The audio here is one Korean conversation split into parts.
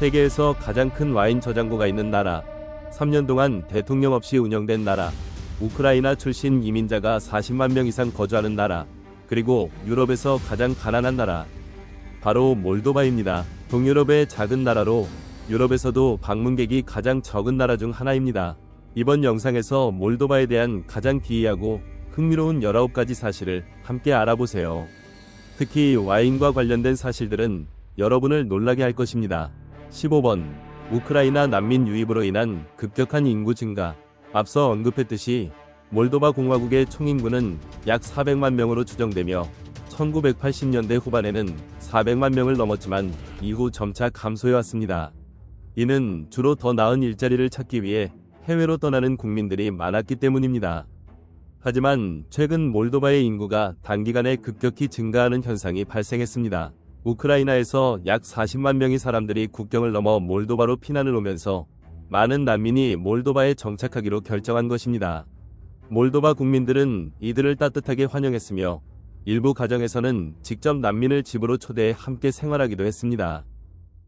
세계에서 가장 큰 와인 저장고가 있는 나라, 3년 동안 대통령 없이 운영된 나라, 우크라이나 출신 이민자가 40만 명 이상 거주하는 나라, 그리고 유럽에서 가장 가난한 나라, 바로 몰도바입니다. 동유럽의 작은 나라로 유럽에서도 방문객이 가장 적은 나라 중 하나입니다. 이번 영상에서 몰도바에 대한 가장 기이하고 흥미로운 19가지 사실을 함께 알아보세요. 특히 와인과 관련된 사실들은 여러분을 놀라게 할 것입니다. 15번 우크라이나 난민 유입으로 인한 급격한 인구 증가. 앞서 언급했듯이 몰도바 공화국의 총인구는 약 400만 명으로 추정되며 1980년대 후반에는 400만 명을 넘었지만 이후 점차 감소해 왔습니다. 이는 주로 더 나은 일자리를 찾기 위해 해외로 떠나는 국민들이 많았기 때문입니다. 하지만 최근 몰도바의 인구가 단기간에 급격히 증가하는 현상이 발생했습니다. 우크라이나에서 약 40만 명의 사람들이 국경을 넘어 몰도바로 피난을 오면서 많은 난민이 몰도바에 정착하기로 결정한 것입니다. 몰도바 국민들은 이들을 따뜻하게 환영했으며 일부 가정에서는 직접 난민을 집으로 초대해 함께 생활하기도 했습니다.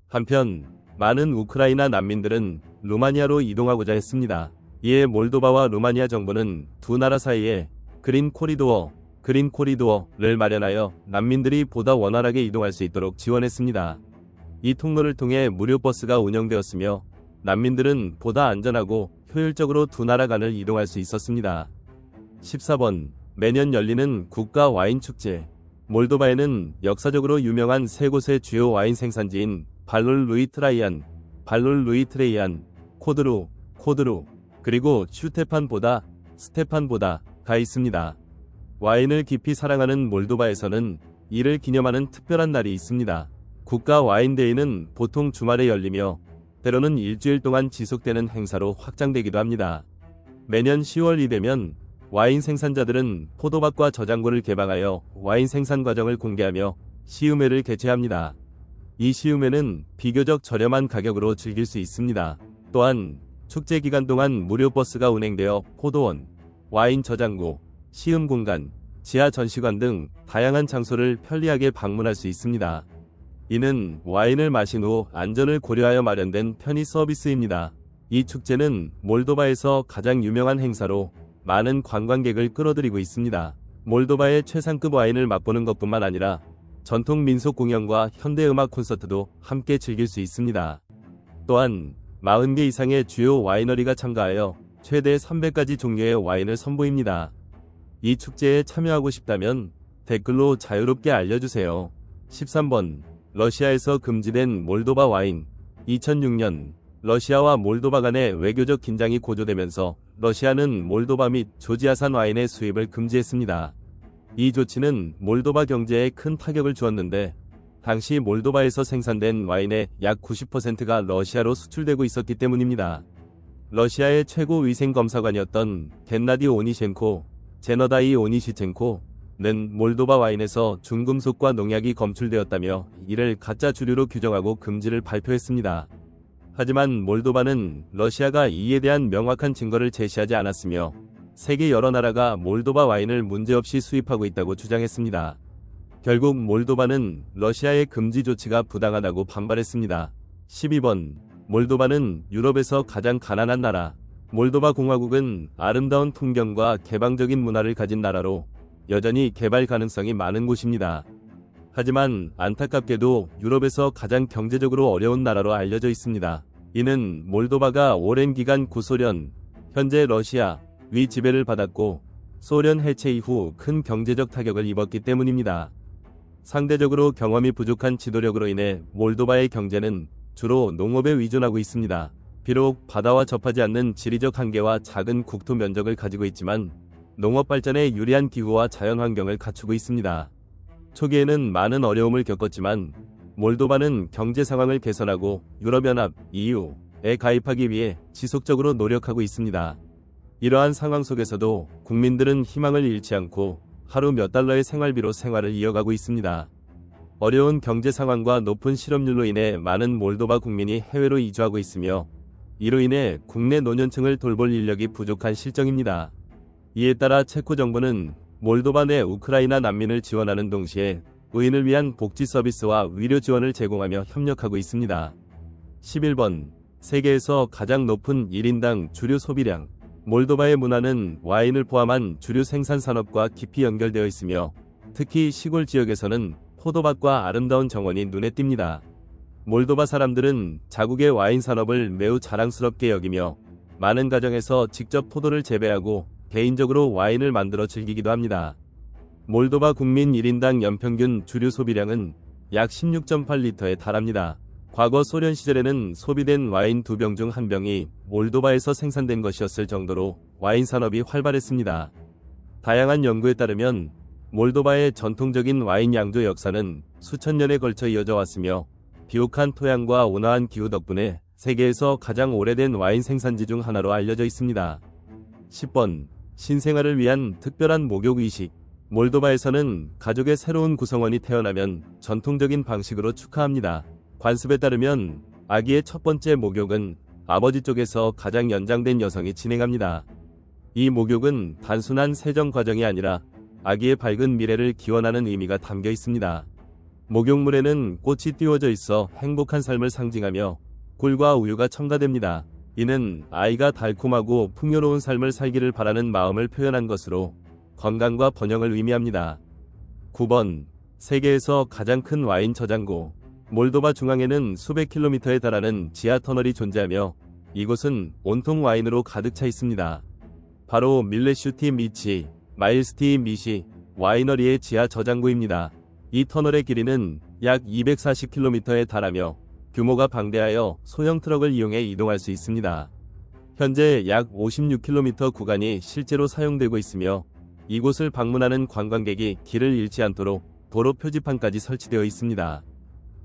한편 많은 우크라이나 난민들은 루마니아로 이동하고자 했습니다. 이에 몰도바와 루마니아 정부는 두 나라 사이에 그린 코리도어, 그린 코리도어를 마련하여 난민들이 보다 원활하게 이동할 수 있도록 지원했습니다. 이 통로를 통해 무료 버스가 운영되었으며 난민들은 보다 안전하고 효율적으로 두 나라 간을 이동할 수 있었습니다. 14번 매년 열리는 국가 와인 축제 몰도바에는 역사적으로 유명한 세 곳의 주요 와인 생산지인 발롤 루이 트라이안, 발롤 루이 트레이안, 코드루, 코드루, 그리고 슈테판보다, 스테판보다가 있습니다. 와인을 깊이 사랑하는 몰도바에서는 이를 기념하는 특별한 날이 있습니다. 국가 와인데이는 보통 주말에 열리며 때로는 일주일 동안 지속되는 행사로 확장되기도 합니다. 매년 10월이 되면 와인 생산자들은 포도밭과 저장고를 개방하여 와인 생산 과정을 공개하며 시음회를 개최합니다. 이 시음회는 비교적 저렴한 가격으로 즐길 수 있습니다. 또한 축제 기간 동안 무료 버스가 운행되어 포도원, 와인 저장고, 시음 공간, 지하 전시관 등 다양한 장소를 편리하게 방문할 수 있습니다. 이는 와인을 마신 후 안전을 고려하여 마련된 편의 서비스입니다. 이 축제는 몰도바에서 가장 유명한 행사로 많은 관광객을 끌어들이고 있습니다. 몰도바의 최상급 와인을 맛보는 것뿐만 아니라 전통 민속 공연과 현대 음악 콘서트도 함께 즐길 수 있습니다. 또한 40개 이상의 주요 와이너리가 참가하여 최대 300가지 종류의 와인을 선보입니다. 이 축제에 참여하고 싶다면 댓글로 자유롭게 알려주세요. 13번 러시아에서 금지된 몰도바 와인 2006년 러시아와 몰도바 간의 외교적 긴장이 고조되면서 러시아는 몰도바 및 조지아산 와인의 수입을 금지했습니다. 이 조치는 몰도바 경제에 큰 타격을 주었는데 당시 몰도바에서 생산된 와인의 약 90%가 러시아로 수출되고 있었기 때문입니다. 러시아의 최고 위생검사관이었던 겐나디 오니셴코, 제너다이 오니시첸코는 몰도바 와인에서 중금속과 농약이 검출되었다며 이를 가짜 주류로 규정하고 금지를 발표했습니다. 하지만 몰도바는 러시아가 이에 대한 명확한 증거를 제시하지 않았으며 세계 여러 나라가 몰도바 와인을 문제없이 수입하고 있다고 주장했습니다. 결국 몰도바는 러시아의 금지 조치가 부당하다고 반발했습니다. 12번 몰도바는 유럽에서 가장 가난한 나라. 몰도바 공화국은 아름다운 풍경과 개방적인 문화를 가진 나라로 여전히 개발 가능성이 많은 곳입니다. 하지만 안타깝게도 유럽에서 가장 경제적으로 어려운 나라로 알려져 있습니다. 이는 몰도바가 오랜 기간 구소련, 현재 러시아 위 지배를 받았고 소련 해체 이후 큰 경제적 타격을 입었기 때문입니다. 상대적으로 경험이 부족한 지도력으로 인해 몰도바의 경제는 주로 농업에 의존하고 있습니다. 비록 바다와 접하지 않는 지리적 한계와 작은 국토 면적을 가지고 있지만 농업 발전에 유리한 기후와 자연 환경을 갖추고 있습니다. 초기에는 많은 어려움을 겪었지만 몰도바는 경제 상황을 개선하고 유럽연합 EU에 가입하기 위해 지속적으로 노력하고 있습니다. 이러한 상황 속에서도 국민들은 희망을 잃지 않고 하루 몇 달러의 생활비로 생활을 이어가고 있습니다. 어려운 경제 상황과 높은 실업률로 인해 많은 몰도바 국민이 해외로 이주하고 있으며 이로 인해 국내 노년층을 돌볼 인력이 부족한 실정입니다. 이에 따라 체코 정부는 몰도바 내 우크라이나 난민을 지원하는 동시에 의인을 위한 복지 서비스와 의료 지원을 제공하며 협력하고 있습니다. 11번 세계에서 가장 높은 1인당 주류 소비량 몰도바의 문화는 와인을 포함한 주류 생산 산업과 깊이 연결되어 있으며 특히 시골 지역에서는 포도밭과 아름다운 정원이 눈에 띕니다. 몰도바 사람들은 자국의 와인 산업을 매우 자랑스럽게 여기며 많은 가정에서 직접 포도를 재배하고 개인적으로 와인을 만들어 즐기기도 합니다. 몰도바 국민 1인당 연평균 주류 소비량은 약 16.8리터에 달합니다. 과거 소련 시절에는 소비된 와인 두 병 중 한 병이 몰도바에서 생산된 것이었을 정도로 와인 산업이 활발했습니다. 다양한 연구에 따르면 몰도바의 전통적인 와인 양조 역사는 수천 년에 걸쳐 이어져 왔으며 비옥한 토양과 온화한 기후 덕분에 세계에서 가장 오래된 와인 생산지 중 하나로 알려져 있습니다. 10번 신생아를 위한 특별한 목욕 의식 몰도바에서는 가족의 새로운 구성원이 태어나면 전통적인 방식으로 축하합니다. 관습에 따르면 아기의 첫 번째 목욕은 아버지 쪽에서 가장 연장된 여성이 진행합니다. 이 목욕은 단순한 세정 과정이 아니라 아기의 밝은 미래를 기원하는 의미가 담겨 있습니다. 목욕물에는 꽃이 띄워져 있어 행복한 삶을 상징하며 꿀과 우유가 첨가됩니다. 이는 아이가 달콤하고 풍요로운 삶을 살기를 바라는 마음을 표현한 것으로 건강과 번영을 의미합니다. 9번 세계에서 가장 큰 와인 저장고 몰도바 중앙에는 수백 킬로미터에 달하는 지하 터널이 존재하며 이곳은 온통 와인으로 가득 차 있습니다. 바로 밀레슈티 미치, 마일스티 미시 와이너리의 지하 저장고입니다. 이 터널의 길이는 약 240km에 달하며 규모가 방대하여 소형 트럭을 이용해 이동할 수 있습니다. 현재 약 56km 구간이 실제로 사용되고 있으며 이곳을 방문하는 관광객이 길을 잃지 않도록 도로 표지판까지 설치되어 있습니다.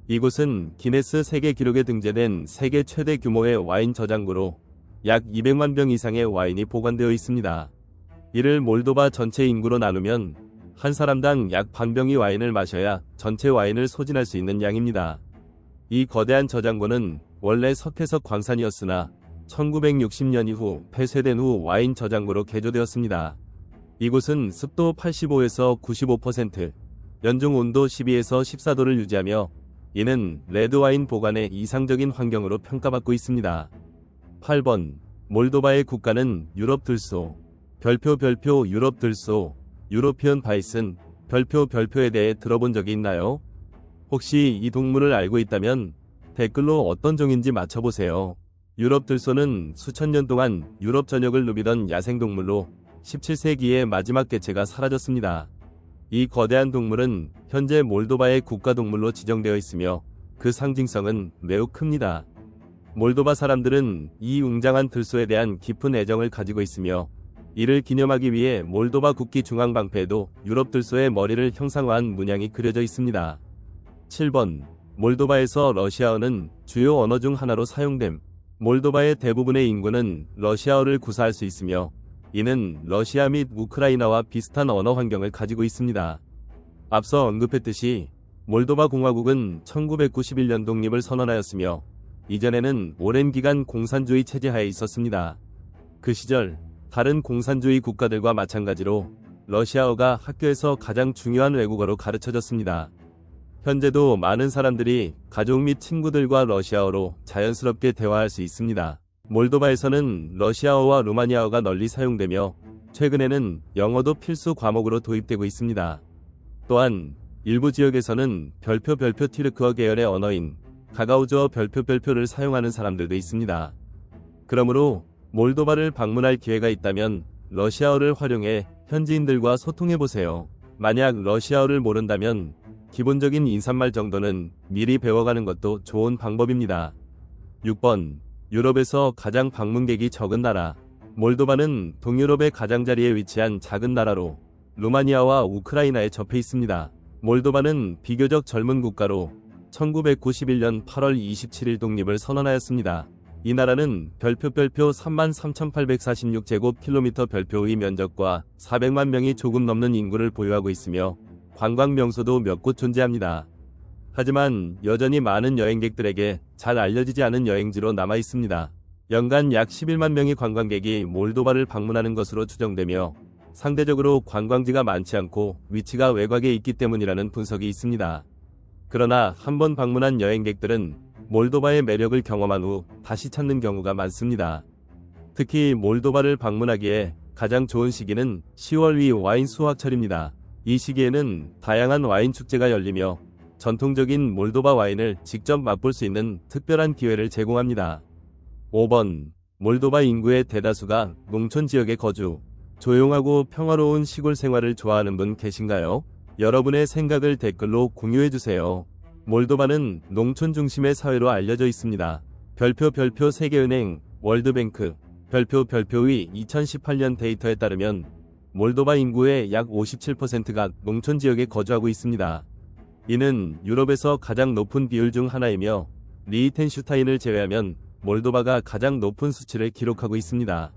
이곳은 기네스 세계 기록에 등재된 세계 최대 규모의 와인 저장고로 약 200만 병 이상의 와인이 보관되어 있습니다. 이를 몰도바 전체 인구로 나누면 한 사람당 약 반병이 와인을 마셔야 전체 와인을 소진할 수 있는 양입니다. 이 거대한 저장고는 원래 석회석 광산이었으나 1960년 이후 폐쇄된 후 와인 저장고로 개조되었습니다. 이곳은 습도 85에서 95%, 연중 온도 12에서 14도를 유지하며 이는 레드와인 보관의 이상적인 환경으로 평가받고 있습니다. 8번 몰도바의 국가는 유럽 들소 별표 별표 유럽 들소 유로피언 바이슨 별표 별표에 대해 들어본 적이 있나요? 혹시 이 동물을 알고 있다면 댓글로 어떤 종인지 맞춰보세요. 유럽 들소는 수천 년 동안 유럽 전역을 누비던 야생동물로 17세기의 마지막 개체가 사라졌습니다. 이 거대한 동물은 현재 몰도바의 국가동물로 지정되어 있으며 그 상징성은 매우 큽니다. 몰도바 사람들은 이 웅장한 들소에 대한 깊은 애정을 가지고 있으며 이를 기념하기 위해 몰도바 국기 중앙방패에도 유럽 들소의 머리를 형상화한 문양이 그려져 있습니다. 7번 몰도바에서 러시아어는 주요 언어 중 하나로 사용됨. 몰도바의 대부분의 인구는 러시아어를 구사할 수 있으며 이는 러시아 및 우크라이나와 비슷한 언어 환경을 가지고 있습니다. 앞서 언급했듯이 몰도바 공화국은 1991년 독립을 선언하였으며 이전에는 오랜 기간 공산주의 체제하에 있었습니다. 그 시절 다른 공산주의 국가들과 마찬가지로 러시아어가 학교에서 가장 중요한 외국어로 가르쳐졌습니다. 현재도 많은 사람들이 가족 및 친구들과 러시아어로 자연스럽게 대화할 수 있습니다. 몰도바에서는 러시아어와 루마니아어가 널리 사용되며 최근에는 영어도 필수 과목으로 도입되고 있습니다. 또한 일부 지역에서는 별표 별표 티르크어 계열의 언어인 가가우즈어 별표 별표를 사용하는 사람들도 있습니다. 그러므로 몰도바를 방문할 기회가 있다면 러시아어를 활용해 현지인들과 소통해 보세요. 만약 러시아어를 모른다면 기본적인 인사말 정도는 미리 배워가는 것도 좋은 방법입니다. 6번 유럽에서 가장 방문객이 적은 나라. 몰도바는 동유럽의 가장자리에 위치한 작은 나라로 루마니아와 우크라이나에 접해 있습니다. 몰도바는 비교적 젊은 국가로 1991년 8월 27일 독립을 선언하였습니다. 이 나라는 별표 별표 33,846제곱킬로미터 별표의 면적과 400만 명이 조금 넘는 인구를 보유하고 있으며 관광 명소도 몇 곳 존재합니다. 하지만 여전히 많은 여행객들에게 잘 알려지지 않은 여행지로 남아 있습니다. 연간 약 11만 명의 관광객이 몰도바를 방문하는 것으로 추정되며 상대적으로 관광지가 많지 않고 위치가 외곽에 있기 때문이라는 분석이 있습니다. 그러나 한번 방문한 여행객들은 몰도바의 매력을 경험한 후 다시 찾는 경우가 많습니다. 특히 몰도바를 방문하기에 가장 좋은 시기는 10월 위 와인 수확철입니다. 이 시기에는 다양한 와인 축제가 열리며 전통적인 몰도바 와인을 직접 맛볼 수 있는 특별한 기회를 제공합니다. 5번 몰도바 인구의 대다수가 농촌 지역에 거주, 조용하고 평화로운 시골 생활을 좋아하는 분 계신가요? 여러분의 생각을 댓글로 공유해주세요. 몰도바는 농촌 중심의 사회로 알려져 있습니다. 별표 별표 세계은행, 월드뱅크, 별표 별표의 2018년 데이터에 따르면 몰도바 인구의 약 57%가 농촌 지역에 거주하고 있습니다. 이는 유럽에서 가장 높은 비율 중 하나이며 리히텐슈타인을 제외하면 몰도바가 가장 높은 수치를 기록하고 있습니다.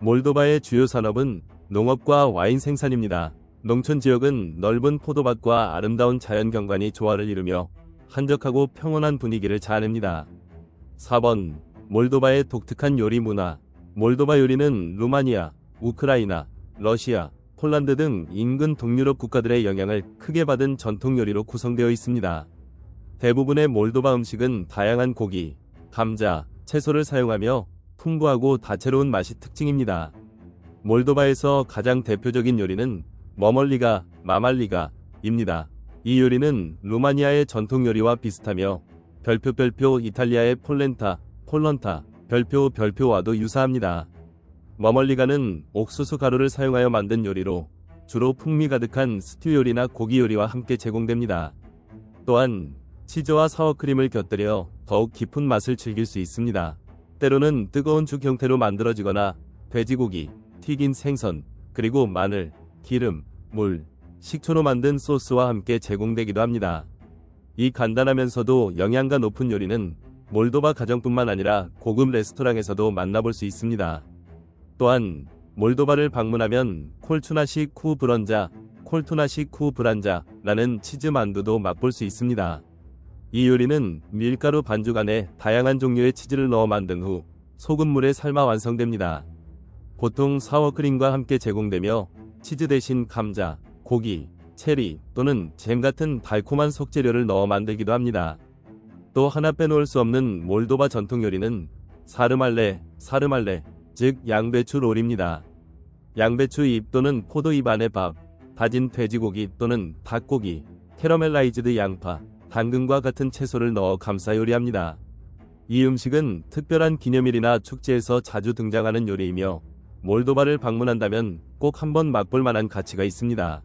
몰도바의 주요 산업은 농업과 와인 생산입니다. 농촌 지역은 넓은 포도밭과 아름다운 자연 경관이 조화를 이루며 한적하고 평온한 분위기를 자아냅니다. 4번 몰도바의 독특한 요리 문화 몰도바 요리는 루마니아, 우크라이나, 러시아, 폴란드 등 인근 동유럽 국가들의 영향을 크게 받은 전통 요리로 구성되어 있습니다. 대부분의 몰도바 음식은 다양한 고기, 감자, 채소를 사용하며 풍부하고 다채로운 맛이 특징입니다. 몰도바에서 가장 대표적인 요리는 머멀리가, 마말리가 입니다. 이 요리는 루마니아의 전통 요리와 비슷하며 별표 별표 이탈리아의 폴렌타, 폴런타, 별표 별표와도 유사합니다. 머멀리가는 옥수수 가루를 사용하여 만든 요리로 주로 풍미 가득한 스튜 요리나 고기 요리와 함께 제공됩니다. 또한 치즈와 사워크림을 곁들여 더욱 깊은 맛을 즐길 수 있습니다. 때로는 뜨거운 죽 형태로 만들어지거나 돼지고기, 튀긴 생선, 그리고 마늘, 기름, 물, 식초로 만든 소스와 함께 제공되기도 합니다. 이 간단하면서도 영양가 높은 요리는 몰도바 가정뿐만 아니라 고급 레스토랑에서도 만나볼 수 있습니다. 또한 몰도바를 방문하면 콜투나시 쿠 브런자, 콜투나시 쿠 브란자라는 치즈 만두도 맛볼 수 있습니다. 이 요리는 밀가루 반죽 안에 다양한 종류의 치즈를 넣어 만든 후 소금물에 삶아 완성됩니다. 보통 사워크림과 함께 제공되며 치즈 대신 감자, 고기, 체리 또는 잼 같은 달콤한 속재료를 넣어 만들기도 합니다. 또 하나 빼놓을 수 없는 몰도바 전통 요리는 사르말레, 사르말레, 즉 양배추 롤입니다. 양배추 잎 또는 포도 잎 안에 밥, 다진 돼지고기 또는 닭고기, 캐러멜라이즈드 양파, 당근과 같은 채소를 넣어 감싸 요리합니다. 이 음식은 특별한 기념일이나 축제에서 자주 등장하는 요리이며 몰도바를 방문한다면 꼭 한번 맛볼 만한 가치가 있습니다.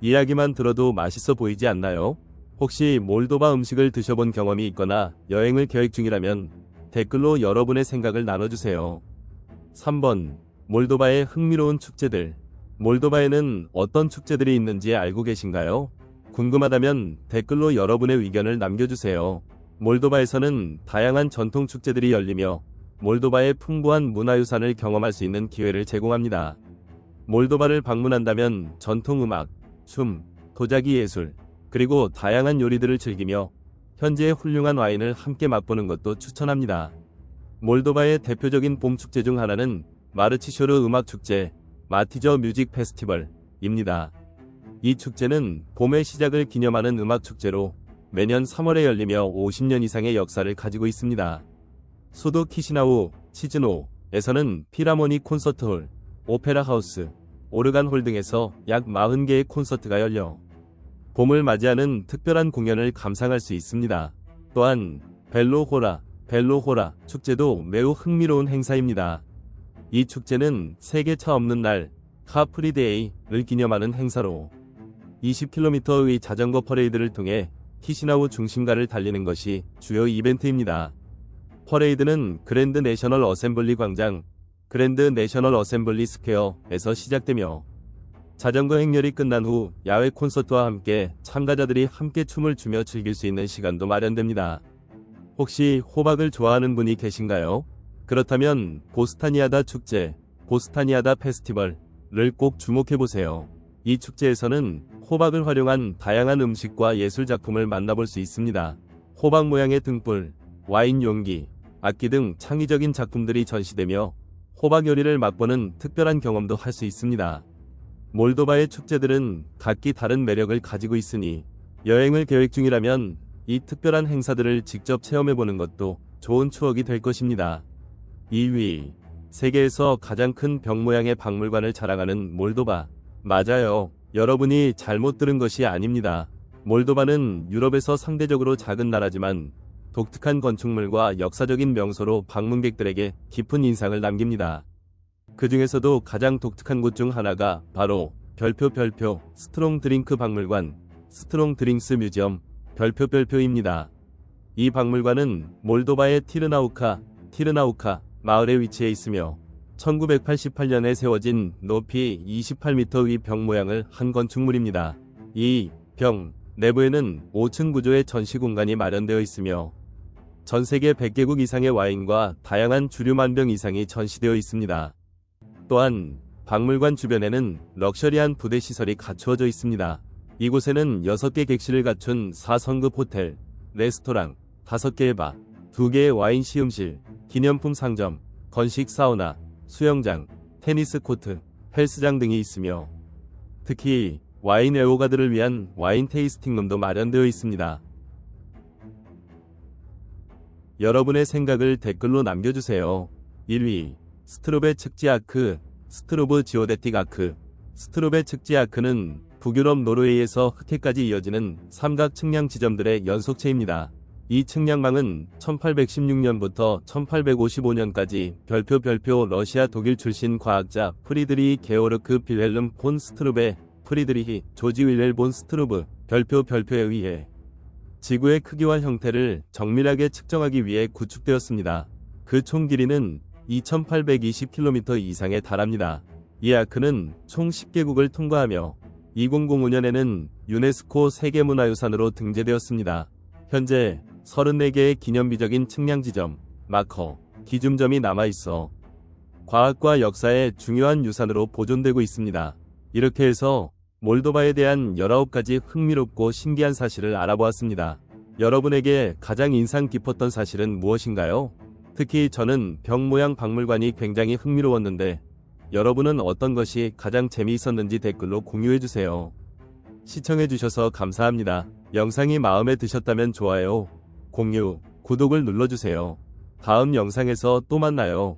이야기만 들어도 맛있어 보이지 않나요? 혹시 몰도바 음식을 드셔본 경험이 있거나 여행을 계획 중이라면 댓글로 여러분의 생각을 나눠주세요. 3번 몰도바의 흥미로운 축제들 몰도바에는 어떤 축제들이 있는지 알고 계신가요? 궁금하다면 댓글로 여러분의 의견을 남겨주세요. 몰도바에서는 다양한 전통 축제들이 열리며 몰도바의 풍부한 문화유산을 경험할 수 있는 기회를 제공합니다. 몰도바를 방문한다면 전통 음악, 춤, 도자기 예술, 그리고 다양한 요리들을 즐기며 현재의 훌륭한 와인을 함께 맛보는 것도 추천합니다. 몰도바의 대표적인 봄 축제 중 하나는 마르치쇼르 음악 축제, 마티저 뮤직 페스티벌입니다. 이 축제는 봄의 시작을 기념하는 음악 축제로 매년 3월에 열리며 50년 이상의 역사를 가지고 있습니다. 수도 키시나우, 치즈노에서는 피라모니 콘서트홀, 오페라 하우스, 오르간 홀 등에서 약 40개의 콘서트가 열려 봄을 맞이하는 특별한 공연을 감상할 수 있습니다. 또한 벨로호라, 벨로호라 축제도 매우 흥미로운 행사입니다. 이 축제는 세계 차 없는 날 카프리데이를 기념하는 행사로 20km의 자전거 퍼레이드를 통해 키시나우 중심가를 달리는 것이 주요 이벤트입니다. 퍼레이드는 그랜드 내셔널 어셈블리 광장, 그랜드 내셔널 어셈블리 스퀘어에서 시작되며 자전거 행렬이 끝난 후 야외 콘서트와 함께 참가자들이 함께 춤을 추며 즐길 수 있는 시간도 마련됩니다. 혹시 호박을 좋아하는 분이 계신가요? 그렇다면 보스타니아다 축제, 보스타니아다 페스티벌을 꼭 주목해보세요. 이 축제에서는 호박을 활용한 다양한 음식과 예술 작품을 만나볼 수 있습니다. 호박 모양의 등불, 와인 용기, 악기 등 창의적인 작품들이 전시되며 호박 요리를 맛보는 특별한 경험도 할 수 있습니다. 몰도바의 축제들은 각기 다른 매력을 가지고 있으니 여행을 계획 중이라면 이 특별한 행사들을 직접 체험해보는 것도 좋은 추억이 될 것입니다. 2위. 세계에서 가장 큰 벽 모양의 박물관을 자랑하는 몰도바. 맞아요. 여러분이 잘못 들은 것이 아닙니다. 몰도바는 유럽에서 상대적으로 작은 나라지만 독특한 건축물과 역사적인 명소로 방문객들에게 깊은 인상을 남깁니다. 그 중에서도 가장 독특한 곳 중 하나가 바로 별표 별표 스트롱 드링크 박물관, 스트롱 드링스 뮤지엄, 별표 별표입니다. 이 박물관은 몰도바의 티르나우카, 티르나우카 마을에 위치해 있으며 1988년에 세워진 높이 28m의 벽 모양을 한 건축물입니다. 이벽 내부에는 5층 구조의 전시 공간이 마련되어 있으며 전 세계 100개국 이상의 와인과 다양한 주류 만병 이상이 전시되어 있습니다. 또한 박물관 주변에는 럭셔리한 부대 시설이 갖추어져 있습니다. 이곳에는 6개 객실을 갖춘 4성급 호텔, 레스토랑, 5개의 바, 2개의 와인 시음실, 기념품 상점, 건식 사우나, 수영장, 테니스 코트, 헬스장 등이 있으며 특히 와인 애호가들을 위한 와인 테이스팅룸도 마련되어 있습니다. 여러분의 생각을 댓글로 남겨주세요. 1위 스트로베 측지 아크 스트로브 지오데틱 아크 스트로베 측지 아크는 북유럽 노르웨이에서 흑해까지 이어지는 삼각 측량 지점들의 연속체입니다. 이 측량망은 1816년부터 1855년까지 별표 별표 러시아 독일 출신 과학자 프리드리히 게오르크 빌헬름 폰 스트루베 프리드리히 조지 윌렐 본 스트루브 별표 별표에 의해 지구의 크기와 형태를 정밀하게 측정하기 위해 구축되었습니다. 그 총 길이는 2820km 이상에 달합니다. 이 아크는 총 10개국을 통과하며 2005년에는 유네스코 세계문화유산으로 등재되었습니다. 현재 34개의 기념비적인 측량 지점, 마커, 기준점이 남아있어 과학과 역사의 중요한 유산으로 보존되고 있습니다. 이렇게 해서 몰도바에 대한 19가지 흥미롭고 신기한 사실을 알아보았습니다. 여러분에게 가장 인상 깊었던 사실은 무엇인가요? 특히 저는 벽 모양 박물관이 굉장히 흥미로웠는데 여러분은 어떤 것이 가장 재미있었는지 댓글로 공유해주세요. 시청해주셔서 감사합니다. 영상이 마음에 드셨다면 좋아요, 공유, 구독을 눌러주세요. 다음 영상에서 또 만나요.